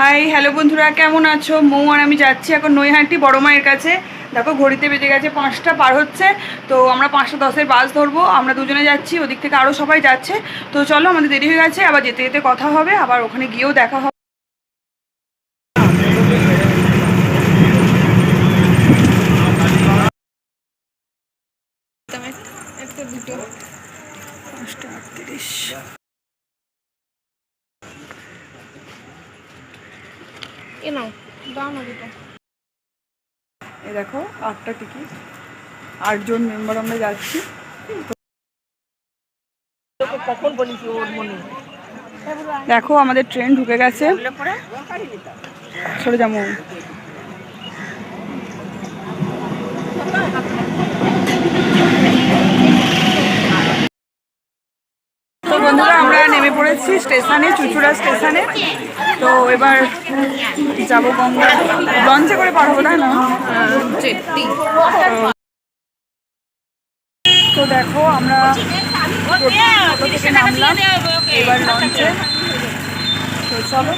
Hi hello বন্ধুরা, কেমন আছো? মৌ আর আমি যাচ্ছি এখন নৈহাটি বড় মায়ের কাছে। দেখো, ঘড়িতে বেজে গেছে পাঁচটা পার হচ্ছে, তো আমরা পাঁচটা দশের বাস ধরবো। আমরা দুজনে যাচ্ছি, ওদিক থেকে আরও সবাই যাচ্ছে। তো চলো, আমাদের দেরি হয়ে গেছে, আবার যেতে যেতে কথা হবে, আবার ওখানে গিয়েও দেখা হবে। একটা দুটো পাঁচটা আটত্রিশ। এ নাও দাও না দুটো। এই দেখো আটটা টিকিট আটজন মেম্বার আমরা যাচ্ছি। কখন বলিস ওর মনে? দেখো আমাদের ট্রেন ঢুকে গেছে। সরে যাব তো বন্ধুরা আমরা পড়েছি স্টেশনে, চুচুড়া স্টেশনে। তো এবার যাব গঙ্গা। লঞ্চে করে পার হব তাই না? তো দেখো, আমরা এবার লঞ্চে। তো চলো।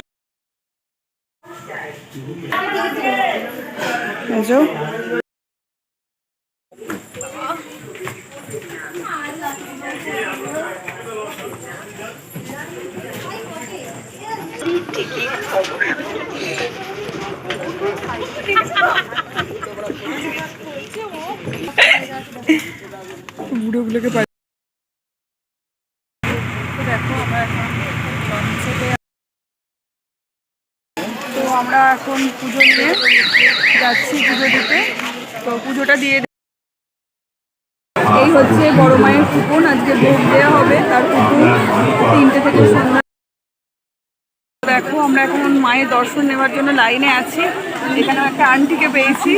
বুড়ো গুলোকে পাই তো আমরা এখন তো আমরা এখন পুজো নিয়ে যাচ্ছি পুজো দিতে। তো পুজোটা দিয়ে এই হচ্ছে বড় মায়ের কুপন। আজকে ভোগ দেওয়া হবে। তার কুপন তিনটে থেকে সন্ধ্যা দেখো আমরা এখন মায়ের দর্শন নেওয়ার জন্য লাইনে আছি। এখানে একটা আন্টিকে পেয়েছি।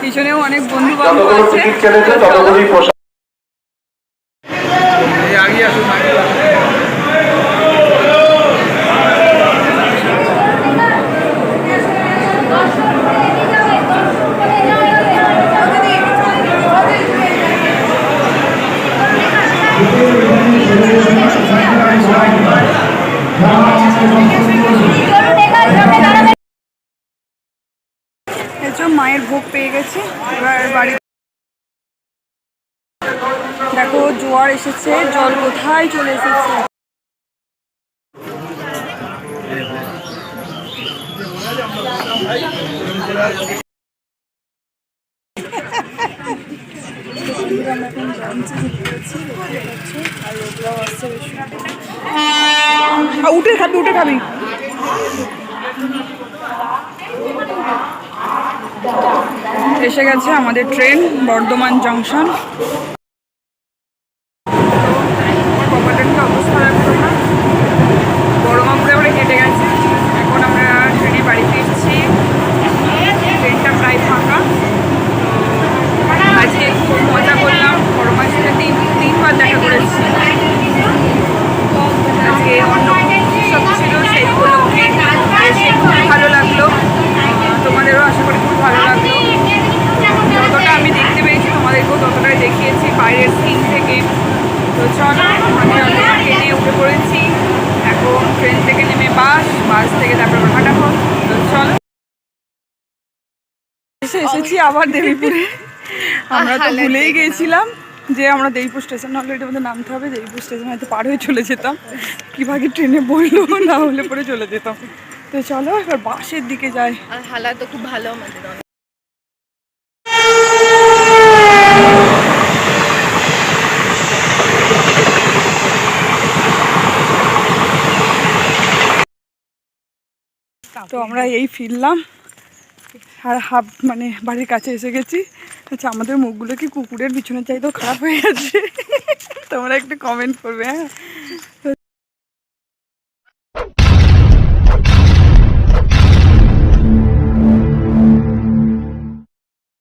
পিছনেও অনেক বন্ধু বান্ধব আছে টিকিট কেটেছে ততগুলোই পোশাক এই যে মায়ের ভোগ পেয়ে গেছি। এবার বাড়ি দেখো, জোয়ার এসেছে। জল কোথায় চলে এসেছে? উঠে খাবি উঠে খাবি। এসে গেছে আমাদের ট্রেন বর্ধমান জংশন কপাটের অবস্থা রাখতো না বড় মামুরে আমরা কেটে গেছে এখন আমরা ট্রেনে বাড়ি ফিরছি ট্রেনটা প্রায় ফাঁকা তো আজকে খুব মজা করলাম বড় মায়ের সাথে তিন তিনবার দেখা করেছি আজকে অন্য সব ছিল সেই উপলক্ষে বেশ খুব ভালো লাগল তোমাদেরও আশা করি খুব ভালো লাগল যতটা আমি দেখতে পেয়েছি তোমাদেরকেও ততটাই দেখিয়েছি বাইরের সিন থেকে তো চলো আমি ট্রেনে উঠে পড়েছি এখন ট্রেন থেকে নেমে থেকে তারপর হাঁটাফোন তো চলো। এসে এসেছি আবার দেবীপুরে। আমরা তো ভুলেই গিয়েছিলাম যে আমরা দেবীপুর স্টেশন। অলরেডি আমাদের নামতে হবে দেবীপুর স্টেশন হয়তো পার হয়ে চলে যেতাম। কীভাবে ট্রেনে বলল না হলে পরে চলে যেতাম। তো চলো এবার বাসের দিকে যাই। আর হালা তো খুব ভালো আমাদের। তো আমরা এই ফিরলাম। আর হাফ মানে বাড়ির কাছে এসে গেছি। আচ্ছা আমাদের মুখগুলো কি কুকুরের? পিছনে চাইতেও খারাপ হয়ে গেছে। তোমরা একটু কমেন্ট করবে হ্যাঁ?